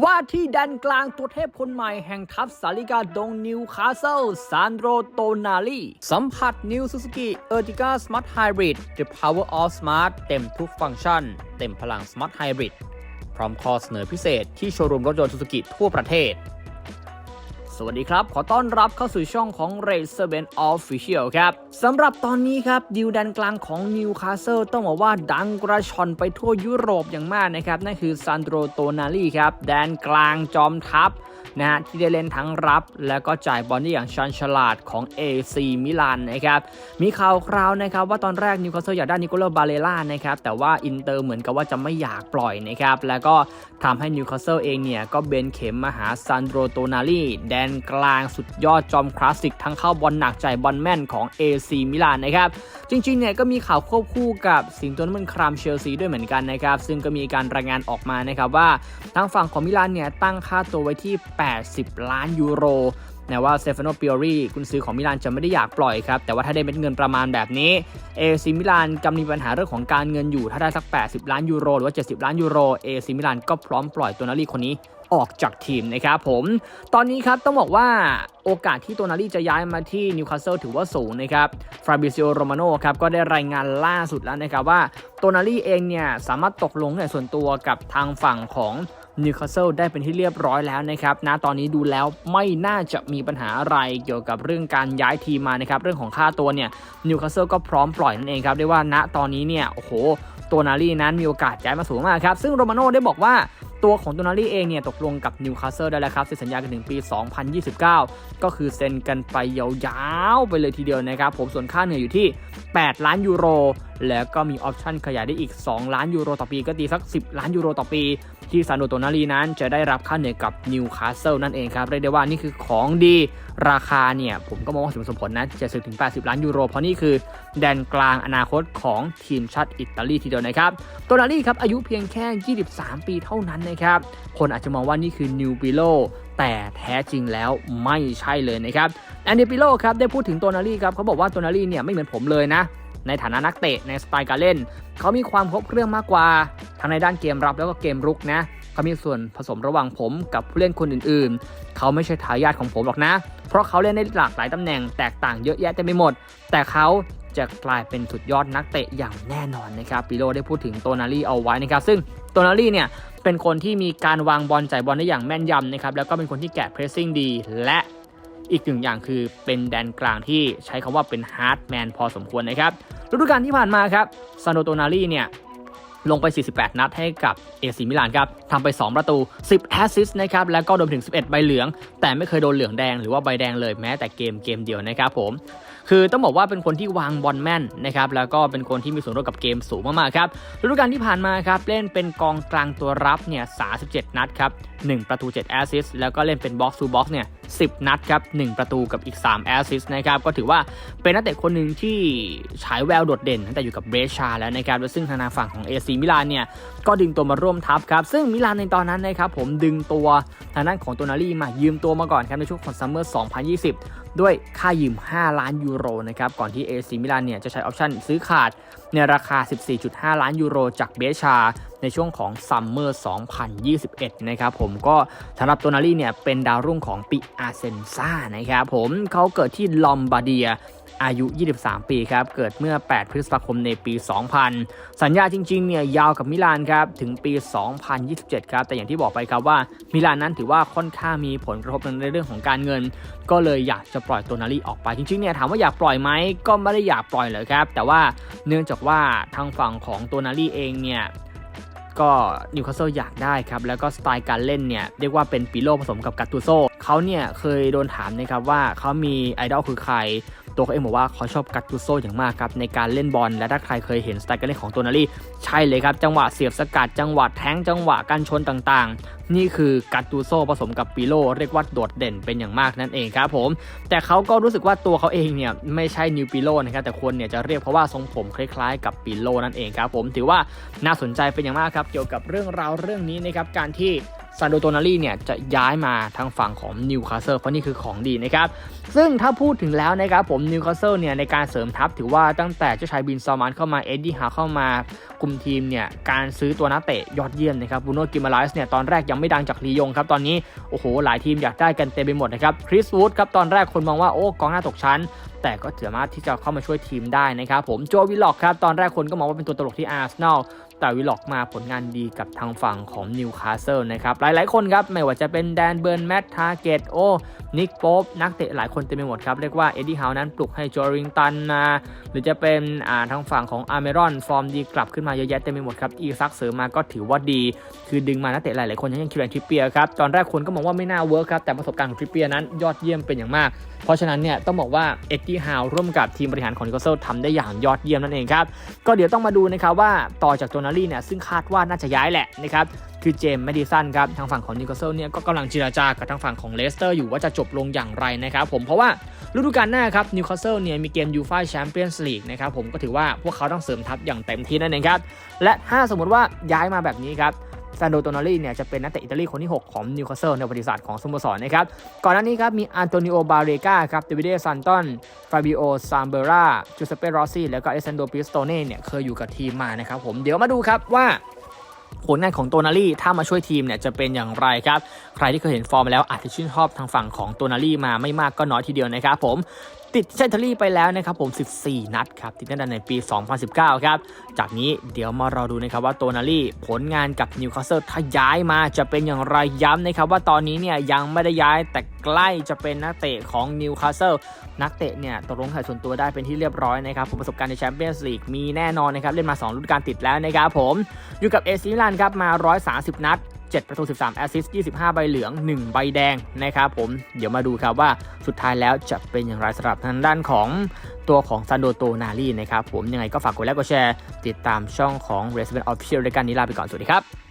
ว่าที่ดันกลางตัวเทพคนใหม่แห่งทัพสาริกาดงนิวคาสเซิลซานโดรโตนาลีสัมผัสนิวซูซูกิเออร์ติกาสมาร์ทไฮบริด The Power of Smart เต็มทุกฟังก์ชัน เต็มพลังสมาร์ทไฮบริด พร้อมข้อเสนอพิเศษที่โชว์รูมรถยนต์ซูซูกิทั่วประเทศ สวัสดีครับ ขอต้อนรับเข้าสู่ช่องของ r a c e r b e n Official ครับสำหรับตอนนี้ครับดิวดันกลางของ Newcastle ต้องบอกว่าดังกระชอนไปทั่วยุโรปอย่างมากนะครับ นั่นคือซานโดรโตนาลีครับแดนกลางจอมทัพนะฮะที่ได้เล่นทั้งรับ แล้วก็จ่ายบอลได้อย่างชันฉลาดของ AC มิลานนะครับมีข่าวคราวนะครับว่าตอนแรกนิวคาสเซิลอยากได้นิโคลบาเลล่านะครับแต่ว่าอินเตอร์เหมือนกับว่าจะไม่อยากปล่อยนะครับแล้วก็ทำให้นิวคาสเซิลเองเนี่ยก็เบนเข็มมาหาซันโดรโตนาลีแดนกลางสุดยอดจอมคลาสสิกทั้งเข้าบอลหนักจ่ายบอลแม่นของ AC มิลานนะครับ จริงๆเนี่ยก็มีข่าวควบคู่กับสิงโตน้ำมันครามเชลซีด้วยเหมือนกันนะครับ ซึ่งก็มีการรายงานออกมานะครับว่าทางฝั่งของมิลานเนี่ยตั้งค่าตัวไว้ที่ 80 ล้านยูโรนะว่าเซฟานโนปิโอรีกุนซือของมิลานจะไม่ได้อยากปล่อยครับ แต่ว่าถ้าได้เม็ดเงินประมาณแบบนี้เอซีมิลานกำลังมีปัญหาเรื่องของการเงินอยู่ ถ้าได้สัก 80 ล้านยูโรหรือว่า 70 ล้านยูโรเอซีมิลานก็พร้อมปล่อยตัวนารีคนนี้ ออกจากทีมนะครับผม ตอนนี้ครับต้องบอกว่าโอกาสที่ตัวนารีจะย้ายมาที่นิวคาสเซิลถือว่าสูงนะครับ ฟราบิซิโอ โรมาโนครับก็ได้รายงานล่าสุดแล้วนะครับว่าตัวนารีเองเนี่ยสามารถตกลงในส่วนตัวกับทางฝั่งของนิวคาสเซิลได้เป็นที่เรียบร้อยแล้วนะครับณตอนนี้ดูแล้วไม่น่าจะมีปัญหาอะไรเกี่ยวกับเรื่องการย้ายทีมมานะครับ เรื่องของค่าตัวเนี่ยนิวคาสเซิลก็พร้อมปล่อยนั่นเองครับได้ว่าณตอนนี้เนี่ยโอ้โห ตัวนารีนั้นมีโอกาสย้ายมาสูงมากครับ ซึ่งโรมาโน่ได้บอกว่า ตัวของตัวนารีเองเนี่ยตกลงกับนิวคาสเซิลได้แล้วครับเซ็นสัญญากันถึงปี 2029 ก็คือเซ็นกันไปยาวๆไปเลยทีเดียวนะครับผมส่วนค่าเหนื่อยอยู่ที่ 8 ล้านยูโร แล้วก็มีออปชั่นขยายได้อีก 2 ล้านยูโรต่อปี ก็ตีสัก 10 ล้านยูโรต่อปี ที่ซานโดโตนารีนั้นจะได้รับค่าเหนื่อยกับนิวคาสเซิลนั่นเองครับ เรียกได้ว่านี่คือของดีราคาเนี่ย ผมก็มองว่าสมสมผลนะ70ถึง80 ล้านยูโร เพราะนี่คือแดนกลางอนาคตของทีมชาติอิตาลีทีเดียวนะครับโตนารีครับอายุเพียงแค่ 23 ปีเท่านั้นนะครับคนอาจจะมองว่านี่คือนิวปิโลแต่แท้จริงแล้วไม่ใช่เลยนะครับแอนดิปิโลครับได้พูดถึงโตนารีครับเขาบอกว่าโตนารีเนี่ยไม่เหมือนผมเลยนะในฐานะนักเตะในสไตล์การเล่น เขามีความครบเครื่องมากกว่า ทั้งในด้านเกมรับแล้วก็เกมรุกนะ เขามีส่วนผสมระหว่างผมกับผู้เล่นคนอื่นๆ เขาไม่ใช่ทายาทของผมหรอกนะ เพราะเขาเล่นได้หลากหลายตำแหน่งแตกต่างเยอะแยะเต็มไปหมด แต่เขา จะกลายเป็นสุดยอดนักเตะอย่างแน่นอนนะครับปิโลได้พูดถึงโตนารีเอาไว้นะครับ ซึ่งโตนารีเนี่ยเป็นคนที่มีการวางบอลจ่ายบอลได้อย่างแม่นยำนะครับแล้วก็เป็นคนที่แกะเพรสซิ่งดี และอีกหนึ่งอย่างคือเป็นแดนกลางที่ใช้คำว่าเป็นฮาร์ดแมนพอสมควรนะครับฤดูกาลที่ผ่านมาครับซานโตนารีเนี่ยลงไป 48 นัดให้กับเอซิมิลานครับทำไป 2 ประตู 10 แอสซิสต์นะครับ แล้วก็รวมถึง 11 ใบเหลือง แต่ไม่เคยโดนเหลืองแดงหรือว่าใบแดงเลยแม้แต่เกมเกมเดียวนะครับผม คือต้องบอกว่าเป็นคนที่วางบอลแม่นนะครับแล้วก็เป็นคนที่มีส่วนร่วมกับเกมสูงมากๆครับฤดูกาลที่ผ่านมาครับเล่นเป็นกองกลางตัวรับเนี่ย37 นัดครับ1ประตู7แอสซิสต์แล้วก็เล่นเป็นบ็อกซ์ทูบ็อกซ์เนี่ย10 นัดครับ1ประตูกับอีก3แอสซิสต์นะครับก็ถือว่าเป็นนักเตะคนหนึ่งที่ฉายแววโดดเด่นตั้งแต่อยู่กับเบรชาแล้วนะครับและซึ่งทางด้านฝั่งของเอซีมิลานเนี่ยก็ดึงตัวมาร่วมทัพครับซึ่งมิลานในตอนนั้นนะครับผมดึงตัวทางด้านของตัวนารีมายืมตัวมาก่อนครับในช่วงของซัมเมอร์ 2020 ด้วยค่ายืม 5 ล้านยูโรนะครับก่อนที่เอซิมิลานเนี่ยจะใช้ออปชั่นซื้อขาดในราคา 14.5 ล้านยูโรจากเบชา ในช่วงของซัมเมอร์ 2021 นะครับผมก็สำหรับตัวนารีเนี่ยเป็นดาวรุ่งของปิอาเซนซานะครับผมเขาเกิดที่ลอมบาร์เดีย อายุ 23 ปีครับ เกิดเมื่อ 8 พฤษภาคมในปี 2000 สัญญาจริงๆ เนี่ยยาวกับมิลานครับ ถึงปี 2027 ครับ แต่อย่างที่บอกไปครับว่า มิลานนั้นถือว่าค่อนข้างมีผลกระทบในเรื่องของการเงิน ก็เลยอยากจะปล่อยตัวนารีออกไป จริงๆ เนี่ยถามว่าอยากปล่อยไหม ก็ไม่ได้อยากปล่อยเลยครับ แต่ว่าเนื่องจากว่าทางฝั่งของตัวนารีเองเนี่ยก็นิวคาสเซิลอยากได้ครับ แล้วก็สไตล์การเล่นเนี่ยเรียกว่าเป็นปิโลผสมกับกัตตูโซเขาเนี่ยเคยโดนถามนะครับว่าเขามีไอดอลคือใคร ตัวเขาเองบอกว่าเขาชอบกัตตูโซอย่างมากครับในการเล่นบอลและถ้าใครเคยเห็นสไตล์การเล่นของตัวนารีใช่เลยครับ จังหวะเสียบสกัดจังหวะแทงจังหวะการชนต่างๆ นี่คือกัตตูโซผสมกับปิโลเรียกว่าโดดเด่นเป็นอย่างมากนั่นเองครับผม แต่เขาก็รู้สึกว่าตัวเขาเองเนี่ยไม่ใช่นิวปิโลนะครับแต่คนเนี่ยจะเรียกเพราะว่าทรงผมคล้ายๆ กับปิโลนั่นเองครับผมถือว่าน่าสนใจเป็นอย่างมากครับเกี่ยวกับเรื่องราวเรื่องนี้นะครับการที่ ซานโดโตนาลีเนี่ยจะย้ายมาทางฝั่งของนิวคาสเซิลเพราะนี่คือของดีนะครับ ซึ่งถ้าพูดถึงแล้วนะครับผมนิวคาสเซิลเนี่ยในการเสริมทัพถือว่าตั้งแต่เจ้าชายบินซอมานเข้ามาเอ็ดดี้ฮาเข้ามาคุมทีมเนี่ยการซื้อตัวนักเตะยอดเยี่ยมนะครับบูโน่กิมาไลส์เนี่ยตอนแรกยังไม่ดังจากลียงครับตอนนี้โอ้โหหลายทีมอยากได้กันเต็มไปหมดนะครับคริสวูดครับตอนแรกคนมองว่าโอ้กองหน้าตกชั้นแต่ก็สามารถที่จะเข้ามาช่วยทีมได้นะครับผมโจวิลล็อกครับตอนแรกคนก็มองว่าเป็นตัวตลกที่อาร์เซนอล แต่วิลล็อกมาผลงานดีกับทางฝั่งของนิวคาสเซิลนะครับ หลายๆคนครับ ไม่ว่าจะเป็นแดนเบิร์นแมตทาเกตโอ นิกโป๊บนักเตะหลายคนเต็มไปหมดครับ เรียกว่าเอ็ดดี้ฮาวนั้นปลุกให้จอริงตันมา หรือจะเป็นอ่าทางฝั่งของอาร์เมรอน ฟอร์มดีกลับขึ้นมาเยอะแยะเต็มไปหมดครับ อีซักเสริมมาก็ถือว่าดี คือดึงมานักเตะหลาย ๆ คนอย่างคิวแอนทริปเปียร์ครับ ตอนแรกคนก็มองว่าไม่น่าเวิร์คครับ แต่ประสบการณ์ของทริปเปียร์นั้นยอดเยี่ยมเป็นอย่างมาก เพราะฉะนั้นเนี่ยต้องบอกว่าเอ็ดดี้ฮาวร่วมกับทีมบริหารของนิโคเซลทำได้อย่างยอดเยี่ยมนั่นเองครับก็เดี๋ยวต้องมาดูนะครับว่าต่อจากโตนาลี่เนี่ยซึ่งคาดว่าน่าจะย้ายแหละนะครับ คือเจมส์แมดิสันครับทางฝั่งของนิโคลเซลเนี่ยก็กำลังเจรจากับทางฝั่งของเลสเตอร์อยู่ว่าจะจบลงอย่างไรนะครับผมเพราะว่าฤดูกาลหน้าครับนิวคาสเซิลเนี่ยมีเกมยูฟ่าแชมเปี้ยนส์ลีกนะครับผมก็ถือว่าพวกเขาต้องเสริมทัพอย่างเต็มที่นั่นเองครับและถ้าสมมติว่าย้ายมาแบบนี้ครับซานโดโตนาลีเนี่ยจะเป็นนักเตะอิตาลีคนที่ 6 ของนิวคาสเซิลในประวัติศาสตร์ของสโมสรนะครับ ก่อนหน้านี้ครับมีอันโตนิโอบาเรกาครับเดวิดเดซันตันฟาบิโอซามเบราจูเซเปโรซี่แล้วก็เอเซนโดปิสโตเน่เนี่ยเคยอยู่กับทีมมานะครับผมเดี๋ยวมาดูครับว่า ผลงานของโตนาลี่ถ้ามาช่วยทีมเนี่ยจะเป็นอย่างไรครับ ใครที่เคยเห็นฟอร์มแล้วอาจจะชื่นชอบทางฝั่งของโตนาลี่มาไม่มากก็น้อยทีเดียวนะครับผม ติดเชนทอรี่ไปแล้วนะครับผม 14 นัดครับติดตั้งแต่ในปี 2019 ครับ จากนี้เดี๋ยวมารอดูนะครับว่าโตนาลี่ผลงานกับนิวคาสเซิลถ้าย้ายมาจะเป็นอย่างไรย้ำนะครับว่าตอนนี้เนี่ยยังไม่ได้ย้ายแต่ใกล้จะเป็นนักเตะของนิวคาสเซิลนักเตะเนี่ยตกลงขายส่วนตัวได้เป็นที่เรียบร้อยนะครับผมประสบการณ์ในแชมเปี้ยนส์ลีกมีแน่นอนนะครับเล่นมา2ฤดูกาลติดแล้วนะครับผมอยู่กับเอซิมิลานครับมา 130 นัด 7 ประตู 13 แอสซิสต์ 25 ใบเหลือง 1 ใบแดงนะครับผม เดี๋ยวมาดูครับว่าสุดท้ายแล้วจะเป็นอย่างไรสำหรับทางด้านของตัวของซันโดโตนาลีนะครับผม ยังไงก็ฝากกดไลค์กดแชร์ ติดตามช่องของ r e s i d e n t Official รายการนี้ลาไปก่อน สวัสดีครับ